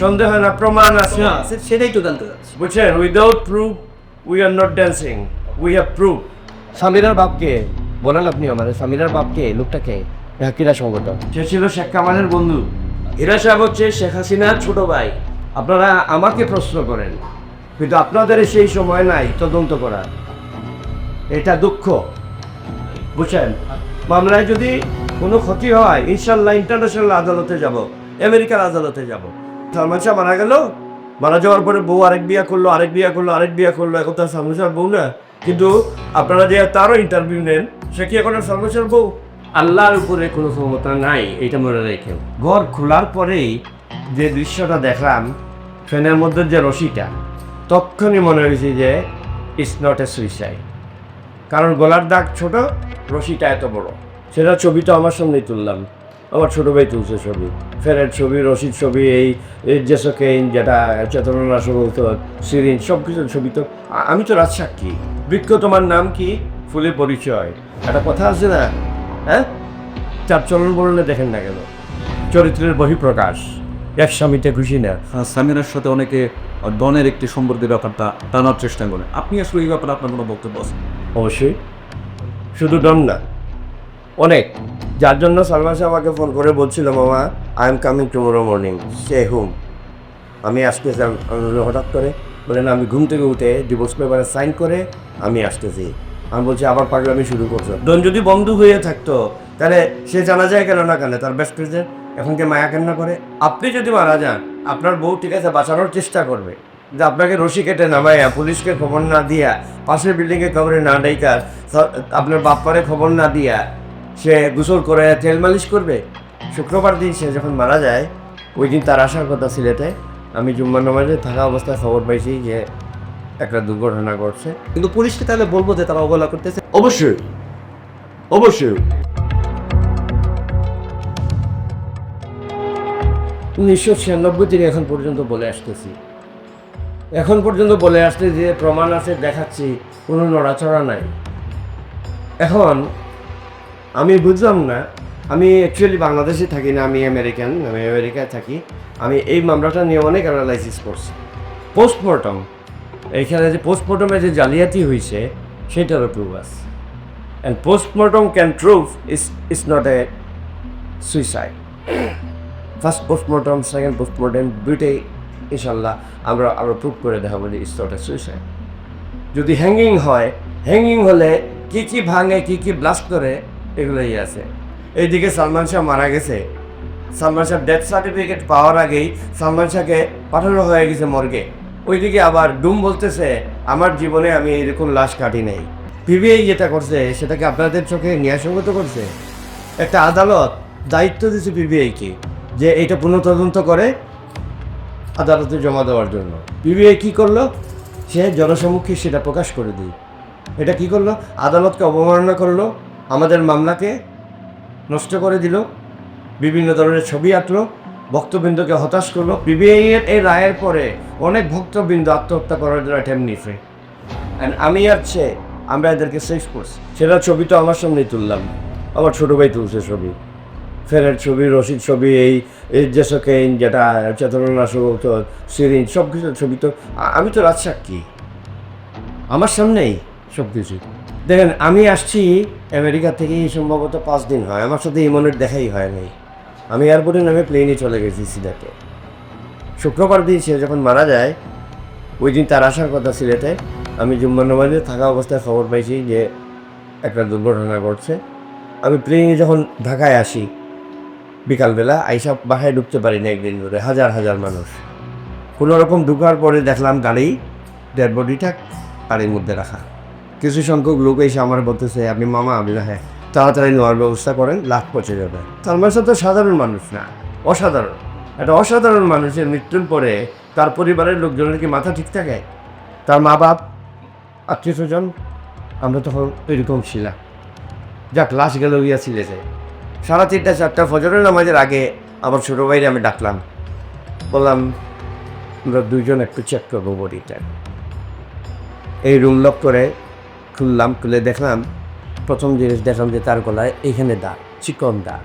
সন্দেহ হয় না প্রমাণ আছে না, সেটাই তো জানতে চাচ্ছি বুঝছেন? Without proof we are not dancing we have proof সামিরার বাপকে বলেন আপনি আমাদের সামিরার বাপকে লোকটাকে কিরা সংগঠন। সে ছিল শেখ কামালের বন্ধু। হীরা সাহেব হচ্ছে শেখ হাসিনার ছোট ভাই। আপনারা আমাকে প্রশ্ন করেন কিন্তু আপনাদের সেই সময় নাই তদন্ত করার। এটা দুঃখ। বুঝছেন? মামলায় যদি কোনো ক্ষতি হয় ইনশাল্লাহ ইন্টারন্যাশনাল আদালতে যাব আমেরিকার আদালতে যাব। সালমান শাহ মারা গেল। মারা যাওয়ার পরে বউ আরেক বিয়া করল আরেক বিয়া করল আরেক বিয়া করল। এখন তার সালমান শাহর বউ না। কিন্তু আপনারা যে তারও ইন্টারভিউ নেন সে কি এখন সালমান শাহর বউ? আল্লাহর উপরে কোনো ক্ষমতা নাই এটা মনে রেখে ঘর খোলার পরেই যে দৃশ্যটা দেখলাম ফ্যানের মধ্যে যে রশিটা তখনই মনে হয়েছে যে ইটস নট এ সুইসাইড কারণ গলার দাগ ছোট রশিটা এত বড়। সেটা ছবিটা আমার সামনেই তুললাম। আমার ছোটো ভাই তুলছে ছবি। ফেরের ছবি রশিদ ছবি এই জেসোকেইন যেটা চেতনানাশক ঔষধ সিরিঞ্জ সব কিছুর ছবি তো। আমি তো রাজসাক্ষী। বৃক্ষ তোমার নাম কি? ফুলের পরিচয়। একটা কথা আছে না? হ্যাঁ? চার চলন বললে দেখেন না কেন। চরিত্রের বহিঃপ্রকাশ। এক স্বামীতে খুশি না। আর সামিরার সাথে অনেকে ডনের একটি সম্পর্কের ব্যাপারটা টানার চেষ্টা করে। আপনি আসলে এই ব্যাপারে আপনার কোনো বক্তব্য আছে? অবশ্যই। শুধু ডন না। অনেক। যার জন্য সালমান শাহ আমাকে ফোন করে বলছিল, মামা I am coming tomorrow morning সে হুম? আমি আমি হঠাৎ করে? বলেন আমি ঘুম থেকে উঠে ডিভোর্স পেপারে সাইন করে আমি আসতেছি। আমি বলছি, আবার পাগলামি শুরু করছ? ডন যদি বন্ধু হয়ে থাকতো, তাহলে সে জানা যায় কেন না কেন? তার বেস্ট ফ্রেন্ডের এখন কে মায়া কেন করে? আপনি যদি মারা যান, আপনার বউ ঠিক আছে বাঁচানোর চেষ্টা করবে। যে আপনাকে রশি কেটে নামাইয়া, পুলিশকে খবর না দিয়া, পাশের বিল্ডিংয়ে খবরে না ডাইকা আপনার বাপ্পারে খবর না দিয়া সে গোসল করে তেল মালিশ করবে। শুক্রবার দিন সে যখন মারা যায় ওই দিন তার আসার কথা সিলেটে আমি জুম্মা নামাজে থাকা অবস্থায় খবর পাইছি যে একটা দুর্ঘটনা ঘটছে। কিন্তু পুলিশকে তাহলে বলব যে তারা অবহেলা করতেছে? অবশ্যই। অবশ্যই। উনিশশো ছিয়ানব্বই থেকে এখন পর্যন্ত বলে আসতেছি। এখন পর্যন্ত বলে আসতে যে প্রমাণ আছে দেখাচ্ছি কোনো নড়াচড়া নাই। এখন আমি বুঝলাম না। আমি অ্যাকচুয়ালি বাংলাদেশে থাকি না, আমি আমেরিকান, আমি আমেরিকায় থাকি। আমি এই মামলাটা নিয়ে অনেক অ্যানালাইসিস করছি। পোস্টমর্টম এইখানে যে পোস্টমর্টমে যে জালিয়াতি হয়েছে সেটারও প্রুভ আছে। And postmortem can prove is is not a suicide first postmortem second postmortem দুইটাই ইনশাল্লাহ আমরা আরও প্রুভ করে দেখাবো যে ইস নট এ সুইসাইড যদি হ্যাঙ্গিং হয় হ্যাঙ্গিং হলে কি কি ভাঙে, কি কি ব্লাস্ট করে এগুলোই আছে। এইদিকে সালমান শাহ মারা গেছে। সালমান শাহ ডেথ সার্টিফিকেট পাওয়ার আগেই সালমান শাহকে পাঠানো হয়ে গেছে মর্গে। ওইদিকে আবার ডুম বলতেছে, আমার জীবনে আমি এরকম লাশ কাটি নাই। পিবিআই যেটা করছে, সেটাকে আপনাদের চোখে ন্যায়সঙ্গত করছে। একটা আদালত দায়িত্ব দিয়েছে পিবিআইকে যে এটা পুনঃতদন্ত করে আদালতে জমা দেওয়ার জন্য। পিবিআই কি করল? সে জনসম্মুখে সেটা প্রকাশ করে দিই এটা কি করল? আদালতকে অবমাননা করল। আমাদের মামলাকে নষ্ট করে দিল, বিভিন্ন ধরনের ছবি আঁকলো, ভক্তবৃন্দকে হতাশ করল। পিবিআই এর এই রায়ের পরে অনেক ভক্তবৃন্দ আত্মহত্যা করার জন্য অ্যাটেম্প নিয়েছে। অ্যান্ড আমি আর সে, আমরা এদেরকে সেভ করছি। সেটা ছবি তো আমার সামনেই তুললাম। আমার ছোটো ভাই তুলছে ছবি। ফেরের ছবি, রশিদ ছবি, এই জেসোকেইন যেটা চেতনানাশক ঔষধ সিরিঞ্জ সব কিছু ছবি তো আমি তো রাজসাক্ষী। আমার সামনেই সব কিছু দেখেন, আমি আসছি আমেরিকা থেকে সম্ভবত পাঁচ দিন হয়। আমার সাথে ইমনের দেখাই হয় নাই। আমি এয়ারপোর্টে নামে প্লেনে চলে গেছি সিলেটে। শুক্রবার দিন সে যখন মারা যায়, ওই দিন তার আসার কথা সিলেটে। আমি জুম্মা নামাজে থাকা অবস্থায় খবর পাইছি যে একটা দুর্ঘটনা ঘটছে। আমি প্লেনে যখন ঢাকায় আসি, বিকালবেলা আইসা বাসায় ঢুকতে পারি না একদিন ধরে, হাজার হাজার মানুষ। কোনো রকম ঢুকার পরে দেখলাম গাড়ি ডেড বডিটা গাড়ির মধ্যে রাখা। কিছু সংখ্যক লোক এসে আমার বলতেছে, আপনি মামা আমি না হ্যাঁ। তাড়াতাড়ি নেওয়ার ব্যবস্থা করেন লাখ পচে যাবে। সালমান শাহ তো সাধারণ মানুষ না, অসাধারণ। একটা অসাধারণ মানুষের মৃত্যুর পরে তার পরিবারের লোকজনের কি মাথা ঠিক থাকে? তার মা বাপ আত্মীয় স্বজন, আমরা তখন এরকম ছিলাম। যাক, লাশ গেল গিয়া ছিলেছে সাড়ে তিনটা, চারটা ফজরের নামাজের আগে আমার ছোটো ভাইরে আমি ডাকলাম। বললাম, আমরা দুইজন একটু চেক করব বডিটা এই রুম লক করে খুললাম, খুলে দেখলাম, প্রথম জিনিস দেখলাম যে তার গলায় এইখানে দাগ চিকন দাগ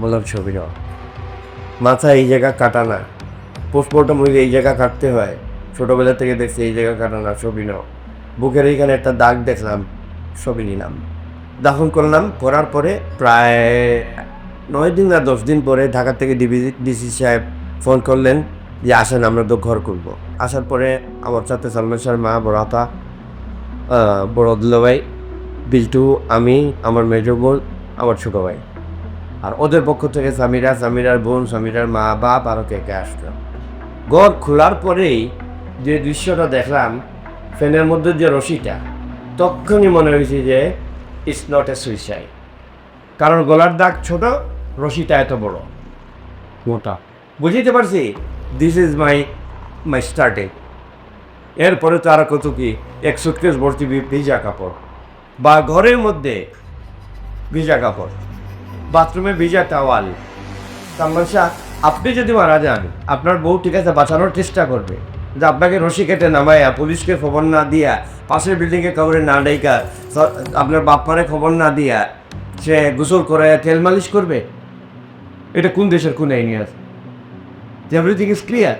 বললাম, ছবি। মাথা এই জায়গা কাটা না। পোস্টমর্টম হইলে এই জায়গা কাটতে হয়। ছোটোবেলা থেকে দেখছি এই জায়গা কাটানো ছবি নাও। বুকের এইখানে একটা দাগ দেখলাম, ছবি নিলাম। দাফন করলাম, করার পরে প্রায় নয় দিন না দশ দিন পরে ঢাকা থেকে ডিবি, ডিসি সাহেব ফোন করলেন যে, আসেন, আমরা তো ঘর করব আসার পরে আমার সাথে সালমান শাহর মা, বড় বড় দুলাভাই বিল্টু, আমি, আমার মেজো বোন, আমার ছোটো ভাই। আর ওদের পক্ষ থেকে সামিরা, সামিরার বোন, সামিরার মা, বাপ আরও কে কে আসলো। ঘর খোলার পরেই যে দৃশ্যটা দেখলাম, ফ্যানের মধ্যে যে রশিটা, তখনই মনে হয়েছে যে ইটস নট এ সুইসাইড কারণ গলার দাগ ছোট, রশিটা এত বড়। মোটা। বুঝতে পারছি? This is my my starting এরপরে তো আর কত কি এক সুটকেস ভর্তি ভিজা কাপড়। বা ঘরের মধ্যে ভিজা কাপড়, বাথরুমে ভিজা টাওয়াল। সালমান শাহ আপনি যদি মারা যান, আপনার বউ ঠিক আছে বাঁচানোর চেষ্টা করবে। যে আপনাকে রশি কেটে নামায়া, পুলিশকে খবর না দিয়া, পাশের বিল্ডিংয়ে খবরে না ডাইকা আপনার বাপ্পারে খবর না দিয়া, সে গোসল করে তেল মালিশ করবে? এটা কোন দেশের কোন আইনি আছে? এভরিথিং ইজ ক্লিয়ার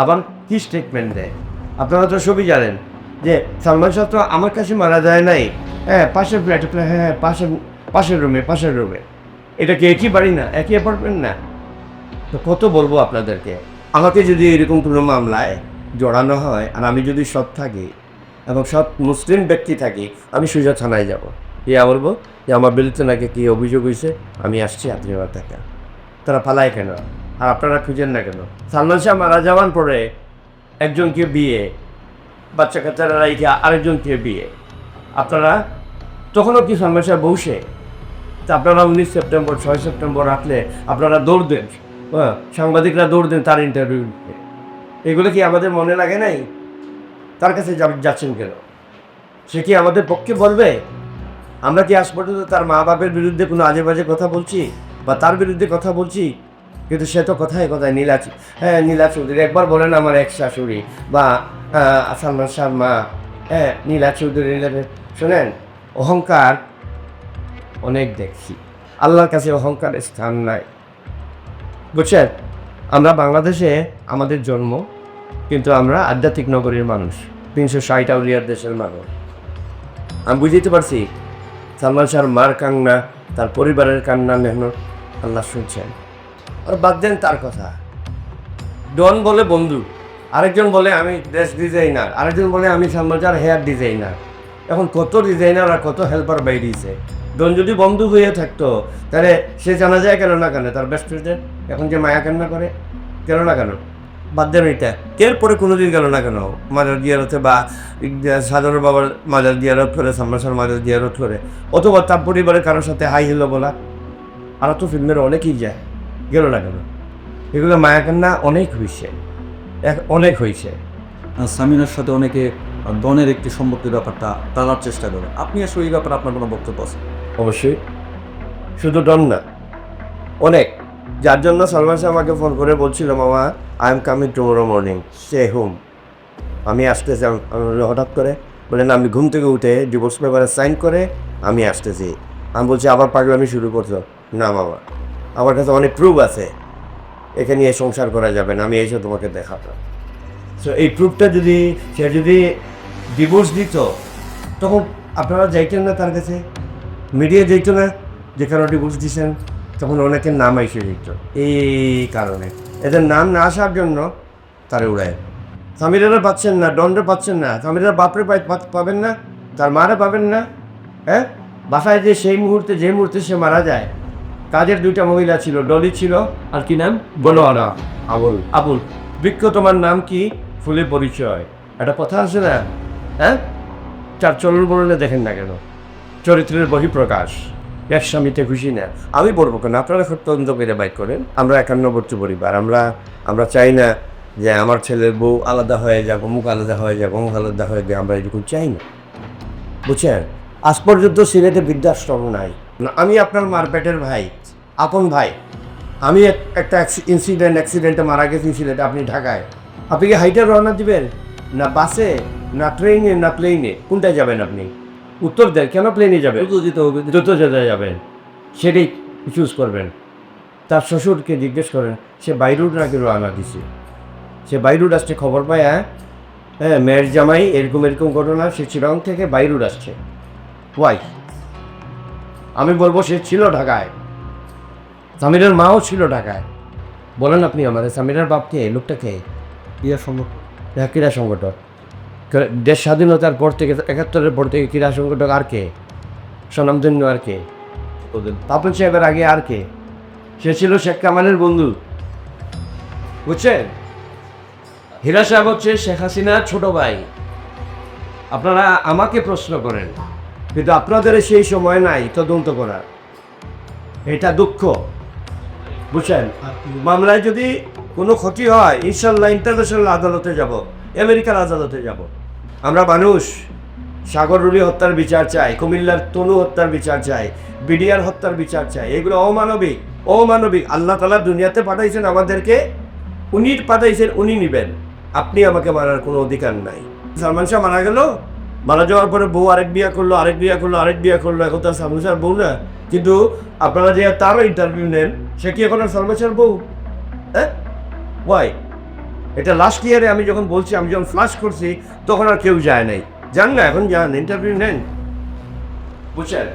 আবার কি স্টেটমেন্ট দেয়? আপনারা তো সবই জানেন যে সালমান শাহ তো আমার কাছে মারা যায় নাই। হ্যাঁ পাশের ফ্ল্যাটে হ্যাঁ হ্যাঁ পাশের পাশের রুমে পাশের রুমে এটা কি একই বাড়ি না? একই অ্যাপার্টমেন্ট না? তো কত বলব আপনাদেরকে, আমাকে যদি এরকম কোনো মামলায় জড়ানো হয় আর আমি যদি সৎ থাকি এবং সৎ মুসলিম ব্যক্তি থাকি, আমি সুজা থানায় যাব। ইয়া বলব? যে আমার বিরুদ্ধে নাকি কী অভিযোগ হয়েছে? আমি আসছি আপনি আমার তারা পালায় কেন? আর আপনারা খুঁজেন না কেন? সালমান শাহ মারা যাওয়ার পরে একজনকে বিয়ে বাচ্চা কাচ্চারা রাইখে আরেকজনকে বিয়ে। আপনারা তখনও কি শাহ বসে? তা আপনারা উনিশ সেপ্টেম্বর, ছয় সেপ্টেম্বর রাখলে আপনারা দৌড় দেন। হ্যাঁ সাংবাদিকরা দৌড় দেন তার ইন্টারভিউ নিতে। এগুলো কি আমাদের মনে লাগে নাই? তার কাছে যাচ্ছেন কেন? সে কি আমাদের পক্ষে বলবে? আমরা কি আজ পর্যন্ত তার মা বাপের বিরুদ্ধে কোনো আজে বাজে কথা বলছি বা তার বিরুদ্ধে কথা বলছি? কিন্তু সে তো কথায় কথায় নীলা হ্যাঁ নীলা চৌধুরী। একবার বলেন আমার এক শাশুড়ি বা সালমান শাহ মা। হ্যাঁ নীলা চৌধুরী শোনেন, অহংকার অনেক দেখছি। আল্লাহর কাছে অহংকারের স্থান নাই। বুঝছেন? আমরা বাংলাদেশে আমাদের জন্ম, কিন্তু আমরা আধ্যাত্মিক নগরীর মানুষ। তিনশো ষাট আউলিয়ার দেশের মানুষ। আমি বুঝতে পারছি, সালমান শাহর মার কান্না, তার পরিবারের কান্না, মেহনত আল্লাহ শুনছেন। আর বাদ দেন তার কথা। ডন বলে বন্ধু, আরেকজন বলে আমি ড্রেস ডিজাইনার, আরেকজন বলে আমি শাহর হেয়ার ডিজাইনার। এখন কত ডিজাইনার আর কত হেল্পার বাইরিয়েছে ডন যদি বন্ধু হয়ে থাকতো, তাহলে সে জানা যায় কেন না কেন, তার বেস্ট ফ্রেন্ডের এখন যে মায়া কান্না করে, কেন না কেন? বাদ দেন এটা। এরপরে কোনোদিন গেল না কেন? মাজার দিয়ারতে বা সাধারণ বাবার মাজার দিয়ারত করে সামনাসার মাজার দিয়ারত করে, অথবা তার পরিবারের কারোর সাথে হাই হিলো বলা। আর তো ফিল্মের অনেকেই যায়। গেল না কেন? এগুলো মায়া কান্না অনেক হয়েছে এক- অনেক হয়েছে সামিনার সাথে অনেকে ডনের একটি সম্পত্তির ব্যাপারটা টানার চেষ্টা করে। আপনি আসলে এই ব্যাপারে আপনার কোনো বক্তব্য আছে? অবশ্যই। শুধু ডন না অনেক। যার জন্য সালমান শাহ আমাকে ফোন করে বলছিল মামা I am coming tomorrow morning say home আমি আসতেছি হঠাৎ করে? বলেন আমি ঘুম থেকে উঠে ডিভোর্স পেপারে সাইন করে আমি আসতেছি। আমি বলছি আবার পাগলামি শুরু করছ? না মামা। আমার কাছে অনেক প্রুফ আছে। এখানে নিয়ে সংসার করা যাবে না, আমি এসে তোমাকে দেখাবো। সো এই প্রুফটা যদি, সে যদি ডিভোর্স দিত, তখন আপনারা যাইতেন না তার কাছে? মিডিয়া যেত না, যে কারণে ডিভোর্স দিয়েছেন তখন অনেকের নাম এসে যেত এই কারণে। এদের নাম না আসার জন্য তারা উড়ায়। স্বামীরা পাচ্ছেন না দণ্ড পাচ্ছেন না। স্বামীরা বাপরে পাবেন না, তার মারা পাবেন না হ্যাঁ? বাসায় যে সেই মুহূর্তে, যে মুহূর্তে সে মারা যায় কাজের দুইটা মহিলা ছিল ডলি ছিল আর কি নাম? বনোয়ারা। আবুল। আবুল। বৃক্ষ তোমার নাম কি? ফুলে পরিচয়। একটা কথা আছে না? হ্যাঁ? চার চলন বললে দেখেন না কেন? চরিত্রের বহিঃপ্রকাশ। এক স্বামীতে খুশি না। আমি বলব কেন? আপনারা খুব তদন্ত করে বাইক করেন। আমরা একান্নবর্তী পরিবার। আমরা আমরা চাই না যে আমার ছেলের বউ আলাদা হয়ে যাক অমুক আলাদা হয়ে যাক অমুক আলাদা হয়ে যাক। আমরা এরকম চাই না। বুঝছেন? আজ পর্যন্ত সিলেটে বৃদ্ধাশ্রম নাই। আমি আপনার মারপেটের ভাই। আপন ভাই আমি এক- একটা ইনসিডেন্ট অ্যাক্সিডেন্টে মারা গেছি ইনসিডেন্ট আপনি ঢাকায়। আপনি কি হাইটে রওনা দিবেন? না বাসে? না ট্রেনে না প্লেনে কোনটায় যাবেন আপনি? উত্তর দেন কেন প্লেনে যাবেন? দ্রুত যেতে হবে। দ্রুত যেতে যাবেন। সেটাই চুজ করবেন। তার শ্বশুরকে জিজ্ঞেস করেন সে বাইরুড নাকি রওনা দিছে? সে বাইরুড আসছে খবর পায় হ্যাঁ? হ্যাঁ মেয়ের জামাই এরকম এরকম ঘটনা সে চিরং থেকে বাইরুড আসছে। ওয়াই আমি বলব সে ছিল ঢাকায়। সামিরের মাও ছিল ঢাকায়। বলেন আপনি আমাদের সামিরের বাপকে লোকটাকে? ইয়া সম্ভব ক্রীড়া সংগঠক দেশ স্বাধীনতার পর থেকে একাত্তরের পর থেকে ক্রীড়া সংগঠক আর কে? স্বনামধন্য আর কে? পাপন সাহেবের আগে আর কে? সে ছিল শেখ কামালের বন্ধু। বুঝছেন? হীরা সাহেব হচ্ছে শেখ হাসিনার ছোট ভাই। আপনারা আমাকে প্রশ্ন করেন কিন্তু আপনাদের সেই সময় নাই তদন্ত করার। এটা দুঃখ। বুঝছেন? মামলায় যদি কোনো ক্ষতি হয় ইনশাল্লাহ ইন্টারন্যাশনাল আদালতে যাব আমেরিকার আদালতে যাব। আমরা মানুষ সাগর রুলি হত্যার বিচার চাই কুমিল্লার তনু হত্যার বিচার চাই বিডিআর হত্যার বিচার চাই এগুলো অমানবিক অমানবিক। আল্লাহ তালা দুনিয়াতে পাঠাইছেন আমাদেরকে উনি পাঠাইছেন উনি নিবেন। আপনি আমাকে মারার কোনো অধিকার নাই। সালমান শাহ মারা গেল মারা যাওয়ার পরে বউ আরেক বিয়া করল আরেক বিয়া করল আরেক বিয়া করল এখন তার সালমান শাহর বউ না। কিন্তু আপনারা যে তারও ইন্টারভিউ নেন সে কি এখন আর সালমান শাহর বউ? হ্যাঁ? ওয়াই এটা লাস্ট ইয়ারে আমি যখন বলছি আমি যখন ফ্লাশ করছি তখন আর কেউ যায় নাই। যান না এখন যান ইন্টারভিউ নেন। বুঝছেন?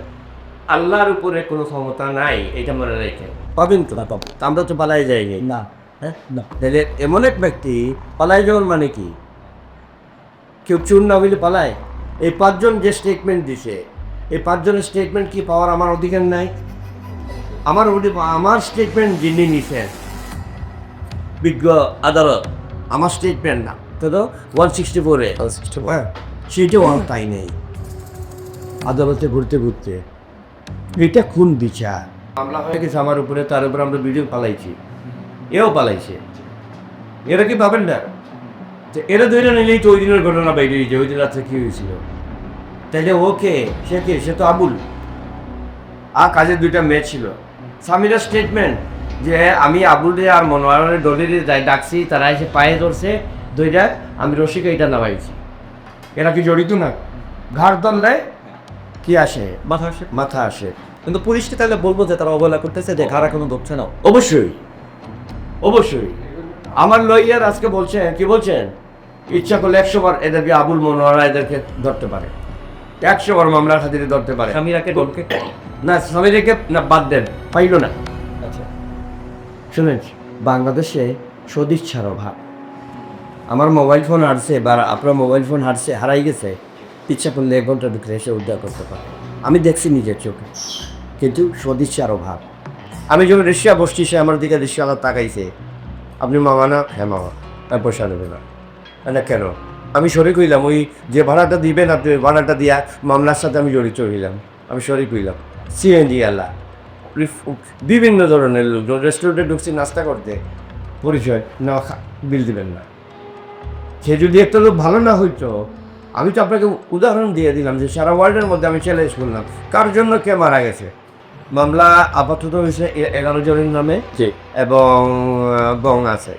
আল্লাহর উপরে কোনো ক্ষমতা নাই এটা মনে রেখে পাবেন তো? না পাবো আমরা তো পালাই যাইনি। না হ্যাঁ? না। তাহলে এমন এক ব্যক্তি পালাই যাওয়ার মানে কি? কেউ চুন না হইলে পালায়? এই পাঁচজন যে স্টেটমেন্ট দিছে এই পাঁচজনের স্টেটমেন্ট কি পাওয়ার আমার অধিকার নাই? আমার আমার স্টেটমেন্ট যিনি নিছেন বিজ্ঞ আদালত আমার স্টেটমেন্ট না। তো ওয়ান সিক্সটি ফোরে সেটাও আমার তাই নেই। আদালতে ঘুরতে ঘুরতে। এটা কোন বিচার? মামলা হয়ে গেছে আমার উপরে তার উপরে আমরা ভিডিও পালাইছি। এও পালাইছে। এরা কি পাবেন না? যে এরা ধরে নিলেই তো ওই দিনের ঘটনা বাইরে যে ওই দিন রাত্রে কি হয়েছিল? তাইলে ওকে সে কে? সে তো আবুল। আর কাজের দুইটা মেয়ে ছিল। স্বামীরা স্টেটমেন্ট যে আমি আবুলরে আর মনোয়ারের দলিরে যাই ডাকছি তারা এসে পায়ে ধরছে দুইটা আমি রসিকে এটা নামাইছি। এরা কি জড়িত না? ঘাড় দল দেয় কি আসে? মাথা আসে। মাথা আসে। কিন্তু পুলিশকে তাহলে বলব যে তারা অবহেলা করতেছে যে ঘাড়া কোনো ধরছে না। অবশ্যই। অবশ্যই। আমার লইয়ার আজকে বলছেন কি বলছেন? ইচ্ছা করলে একশো বার এদেরকে আবুল মনোয়ারা এদেরকে ধরতে পারে। একশো বার মামলার খাতিরে ধরতে পারে। স্বামীরাকে ডলকে না স্বামীদেরকে না বাদ দেন পাইল না। আচ্ছা। শুনেন বাংলাদেশে সদিচ্ছার অভাব। আমার মোবাইল ফোন হারছে বা আপনার মোবাইল ফোন হারছে হারাই গেছে ইচ্ছা করলে এক ঘণ্টা ঢুকে এসে উদ্ধার করতে পারে। আমি দেখছি নিজের চোখে কিন্তু সদিচ্ছার অভাব। আমি যখন রিক্সা বসছি সে আমার দিকে রিক্সাওয়ালা তাকাইছে। আপনি মামা না হ্যাঁ মামা আর পয়সা নেবে না। না কেন? আমি শরিক হইলাম, ওই যে ভাড়াটা দিবেন আপনি ভাড়াটা দিয়া মামলার সাথে আমি জড়িত হইলাম। আমি শরিক হইলাম। সিএনজি আলা বিভিন্ন ধরনের লোক রেস্টুরেন্টে ঢুকছি, নাস্তা করতে। পরিচয় না বিল দিবেন না। সে যদি একটা লোক ভালো না হইতো, আমি তো আপনাকে উদাহরণ দিয়ে দিলাম যে সারা ওয়ার্ল্ডের মধ্যে আমি চ্যালেঞ্জ করলাম। কার জন্য কে মারা গেছে? মামলা আপাতত হয়েছে এগারো জনের নামে এবং বং আছে।